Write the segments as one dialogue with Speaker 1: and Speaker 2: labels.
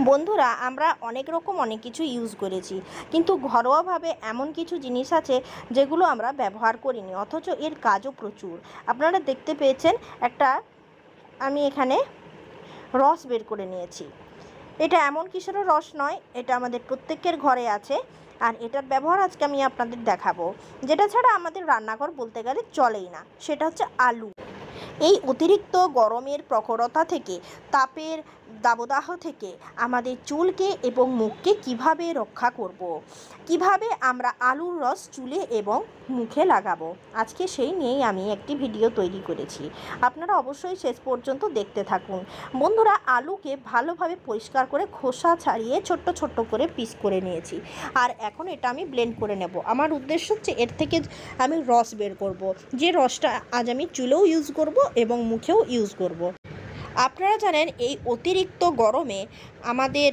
Speaker 1: বন্ধুরা, আমরা অনেক রকম অনেক কিছু ইউজ করেছি। কিন্তু ঘরোয়াভাবে এমন কিছু জিনিস আছে যেগুলো আমরা ব্যবহার করিনি, অথচ এর কাজও প্রচুর। আপনারা দেখতে পেয়েছেন একটা, আমি এখানে রস বের করে নিয়েছি। এটা এমন কিসেরও রস নয়, এটা আমাদের প্রত্যেকের ঘরে আছে। আর এটার ব্যবহার আজকে আমি আপনাদের দেখাবো। যেটা ছাড়া আমাদের রান্নাঘর বলতে গেলে চলেই না, সেটা হচ্ছে আলু। এই অতিরিক্ত গরমের প্রখরতা থেকে, তাপের দাবদাহ থেকে আমাদের চুলকে এবং মুখকে কীভাবে রক্ষা করব। কীভাবে আমরা আলুর রস চুলে এবং মুখে লাগাবো? আজকে সেই নিয়েই আমি একটি ভিডিও তৈরি করেছি। আপনারা অবশ্যই শেষ পর্যন্ত দেখতে থাকুন। বন্ধুরা, আলুকে ভালোভাবে পরিষ্কার করে খোসা ছাড়িয়ে ছোট্ট ছোট্ট করে পিস করে নিয়েছি। আর এখন এটা আমি ব্লেন্ড করে নেব। আমার উদ্দেশ্য হচ্ছে এর থেকে আমি রস বের করব। যে রসটা আজ আমি চুলেও ইউজ করব এবং মুখেও ইউজ করব। আপনারা জানেন এই অতিরিক্ত গরমে আমাদের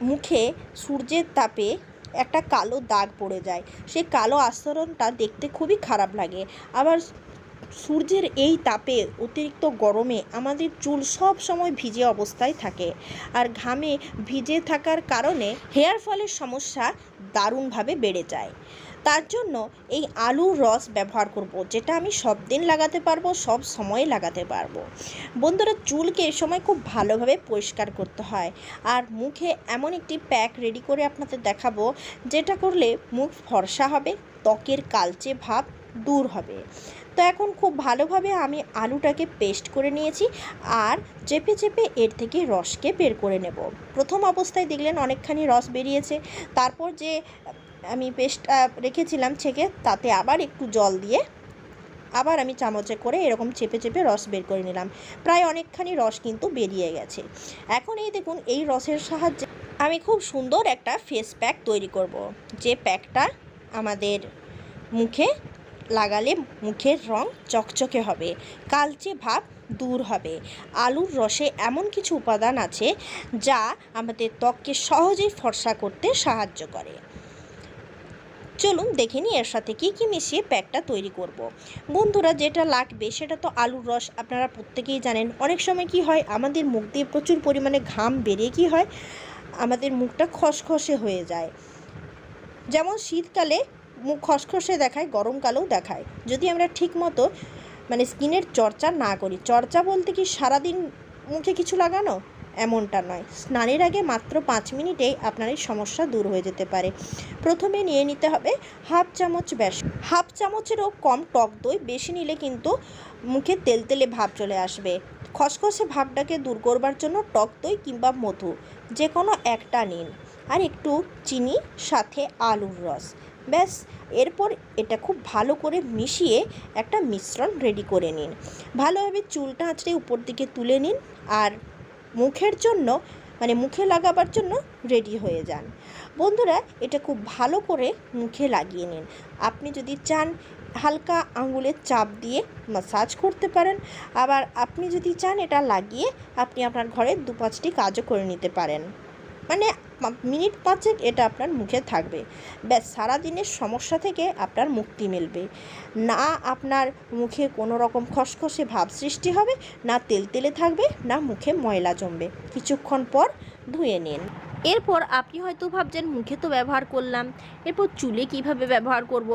Speaker 1: মুখে সূর্যের তাপে একটা কালো দাগ পড়ে যায়। সেই কালো আস্তরণটা দেখতে খুবই খারাপ লাগে। আবার সূর্যের এই তাপে অতিরিক্ত গরমে আমাদের চুল সব সময় ভিজে অবস্থায় থাকে। আর ঘামে ভিজে থাকার কারণে হেয়ার ফলের সমস্যা দারুণভাবে বেড়ে যায়। তার জন্য এই আলুর রস ব্যবহার করব, যেটা আমি সব দিন লাগাতে পারব, সব সময়ে লাগাতে পারব। বন্ধুরা, চুলকে এ সময় খুব ভালোভাবে পরিষ্কার করতে হয়। আর মুখে এমন একটি প্যাক রেডি করে আপনাদের দেখাবো, যেটা করলে মুখ ফর্সা হবে, ত্বকের কালচে ভাব দূর হবে। তো এখন খুব ভালোভাবে আমি আলুটাকে পেস্ট করে নিয়েছি আর চেপে চেপে এর থেকে রসকে বের করে নেব। প্রথম অবস্থায় দেখলেন অনেকখানি রস বেরিয়েছে। তারপর যে আমি পেস্টটা রেখেছিলাম ছেঁকে, তাতে আবার একটু জল দিয়ে আবার আমি চামচে করে এরকম চেপে চেপে রস বের করে নিলাম। প্রায় অনেকখানি রস কিন্তু বেরিয়ে গেছে। এখন এই দেখুন, এই রসের সাহায্যে আমি খুব সুন্দর একটা ফেস প্যাক তৈরি করব। যে প্যাকটা আমাদের মুখে লাগালে মুখের রং চকচকে হবে, কালচে ভাব দূর হবে। আলুর রসে এমন কিছু উপাদান আছে যা আমাদের ত্বককে সহজেই ফর্সা করতে সাহায্য করে। চলুন দেখে নিই এর সাথে কী কী মিশিয়ে প্যাকটা তৈরি করব। বন্ধুরা, যেটা লাগবে সেটা তো আলুর রস। আপনারা প্রত্যেকেই জানেন, অনেক সময় কি হয়, আমাদের মুখ দিয়ে প্রচুর পরিমাণে ঘাম বেরিয়ে কি হয়, আমাদের মুখটা খসখসে হয়ে যায়। যেমন শীতকালে মুখ খসখসে দেখায় গরমকালেও দেখায়। যদি আমরা ঠিক মতো মানে স্কিনের চর্চা না করি, চর্চা বলতে কি সারাদিন মুখে কিছু লাগানো? এমনটা নয়। স্নানের আগে মাত্র পাঁচ মিনিটেই আপনার এই সমস্যা দূর হয়ে যেতে পারে। প্রথমে নিয়ে নিতে হবে হাফ চামচ ব্যাস হাফ চামচেরও কম টক দই, বেশি নিলে কিন্তু মুখে তেলতেলে ভাব চলে আসবে। খসখসে ভাবটাকে দূর করবার জন্য টক দই কিংবা মধু যে কোনো একটা নিন। আর একটু চিনি, সাথে আলুর রস। ব্যাস, এরপর এটা খুব ভালো করে মিশিয়ে একটা মিশ্রণ রেডি করে নিন। ভালোভাবে চুলটা আঁচড়ে উপর দিকে তুলে নিন আর মুখের জন্য মানে মুখে লাগাবার জন্য রেডি হয়ে যান। বন্ধুরা, এটা খুব ভালো করে মুখে লাগিয়ে নিন। আপনি যদি চান হালকা আঙুলের চাপ দিয়ে মাসাজ করতে পারেন, আবার আপনি যদি চান এটা লাগিয়ে আপনি আপনার ঘরে দু পাঁচটি কাজও করে নিতে পারেন। মানে মিনিট পাঁচেক এটা আপনার মুখে থাকবে। ব্যাস, সারাদিনের সমস্যা থেকে আপনার মুক্তি মিলবে। না আপনার মুখে কোনো রকম খসখসে ভাব সৃষ্টি হবে, না তেলতেলে থাকবে, না মুখে ময়লা জমবে। কিছুক্ষণ পর ধুয়ে নিন। এরপর আপনি হয়তো ভাবছেন, মুখে তো ব্যবহার করলাম, এরপর চুলে কীভাবে ব্যবহার করব।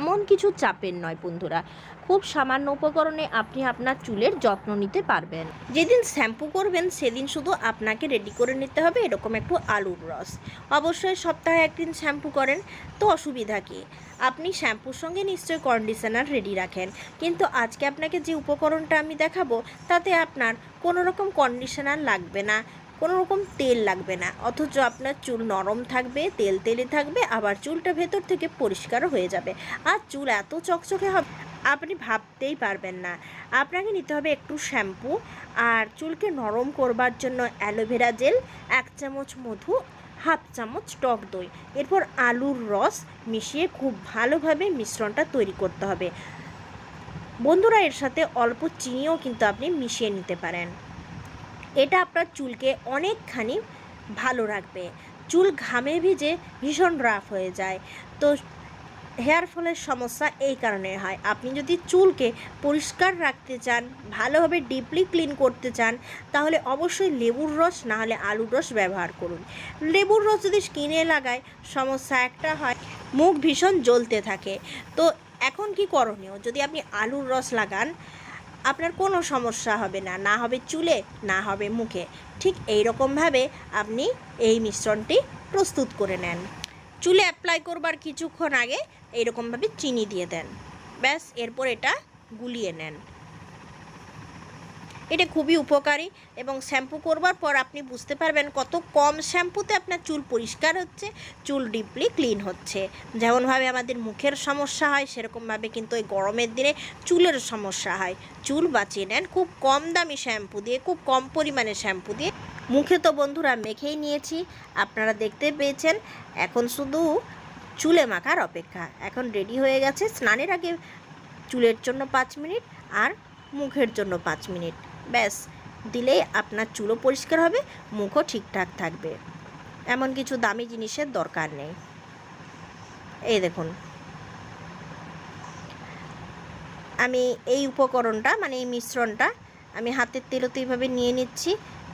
Speaker 1: এমন কিছু চাপের নয়, বন্ধুরা। খুব সামান্য উপকরণে আপনি আপনার চুলের যত্ন নিতে পারবেন। যেদিন শ্যাম্পু করবেন, সেদিন শুধু আপনাকে রেডি করে নিতে হবে এরকম একটু আলুর রস। অবশ্যই সপ্তাহে একদিন শ্যাম্পু করেন, তো অসুবিধা কী? আপনি শ্যাম্পুর সঙ্গে নিশ্চয়ই কন্ডিশনার রেডি রাখেন। কিন্তু আজকে আপনাকে যে উপকরণটা আমি দেখাবো, তাতে আপনার কোনো রকম কন্ডিশনার লাগবে না কোনো রকম তেল লাগবে না। অথচ আপনার চুল নরম থাকবে, তেল তেলে থাকবে, আবার চুলটা ভেতর থেকে পরিষ্কার হয়ে যাবে। আর চুল এত চকচকে হবে আপনি ভাবতেই পারবেন না। আপনাকে নিতে হবে একটু শ্যাম্পু আর চুলকে নরম করবার জন্য অ্যালোভেরা জেল, এক চামচ মধু, হাফ চামচ টক দই। এরপর আলুর রস মিশিয়ে খুব ভালোভাবে মিশ্রণটা তৈরি করতে হবে। বন্ধুরা, এর সাথে অল্প চিনিও কিন্তু আপনি মিশিয়ে নিতে পারেন। এটা আপনার চুলকে অনেকখানি ভালো রাখবে। চুল ঘামে ভিজে ভীষণ রাফ হয়ে যায়। তো হেয়ার ফলের সমস্যা এই কারণে হয়। আপনি যদি চুলকে পরিষ্কার রাখতে চান, ভালোভাবে ডিপলি ক্লিন করতে চান, তাহলে অবশ্যই লেবুর রস না হলে আলুর রস ব্যবহার করুন। লেবুর রস যদি স্কিনে লাগায়, সমস্যা একটা হয়, মুখ ভীষণ জ্বলতে থাকে। তো এখন কি করণীয়? যদি আপনি আলুর রস লাগান, আপনার কোনো সমস্যা হবে না। না হবে চুলে, না হবে মুখে। ঠিক এই রকমভাবে আপনি এই মিশ্রণটি প্রস্তুত করে নেন। চুলে অ্যাপ্লাই করবার কিছুক্ষণ আগে এইরকমভাবে চিনি দিয়ে দেন। ব্যাস, এরপর এটা গুলিয়ে নেন। এটা খুবই উপকারী এবং শ্যাম্পু করবার পর আপনি বুঝতে পারবেন কত কম শ্যাম্পুতে আপনার চুল পরিষ্কার হচ্ছে, চুল ডিপলি ক্লিন হচ্ছে। যেমনভাবে আমাদের মুখের সমস্যা হয়, সেরকমভাবে কিন্তু ওই গরমের দিনে চুলের সমস্যা হয়। চুল বাঁচিয়ে নেন, খুব কম দামি শ্যাম্পু দিয়ে, খুব কম পরিমাণে শ্যাম্পু দিয়ে। মুখে তো বন্ধুরা মেখেই নিয়েছি, আপনারা দেখতে পেয়েছেন। এখন শুধু চুলে মাখার অপেক্ষা। এখন রেডি হয়ে গেছে স্নানের আগে চুলের জন্য পাঁচ মিনিট আর মুখের জন্য পাঁচ মিনিট। ব্যাস, দিলেই আপনার চুলও পরিষ্কার হবে, মুখও ঠিকঠাক থাকবে। এমন কিছু দামি জিনিসের দরকার নেই। এই দেখুন। আমি এই উপকরণটা মানে এই মিশ্রণটা আমি হাতের তেলতে এইভাবে নিয়ে নিচ্ছি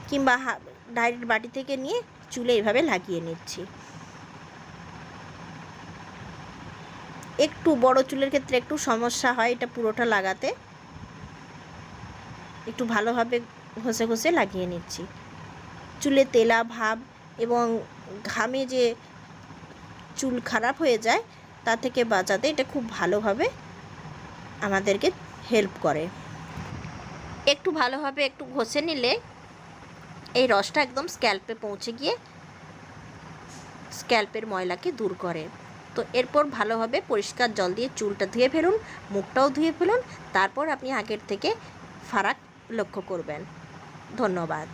Speaker 1: কিংবা ডাইরেক্ট বাটি থেকে নিয়ে চুলে এইভাবে লাগিয়ে নিচ্ছি। একটু বড় চুলের ক্ষেত্রে একটু সমস্যা হয় এটা পুরোটা লাগাতে। একটু ভালোভাবে ঘষে ঘষে লাগিয়ে নিচ্ছি। চুলে তেলা, ভাব এবং ঘামে যে চুল খারাপ হয়ে যায়, তা থেকে বাঁচাতে এটা খুব ভালোভাবে আমাদেরকে হেল্প করে। একটু ভালোভাবে একটু ঘষে নিলে এই রসটা একদম স্ক্যাল্পে পৌঁছে গিয়ে স্ক্যাল্পের ময়লাকে দূর করে। তো এরপর ভালোভাবে পরিষ্কার জল দিয়ে চুলটা ধুয়ে ফেলুন, মুখটাও ধুয়ে ফেলুন, তারপর আপনি আগের থেকে ফারাক লক্ষ্য করবেন। ধন্যবাদ।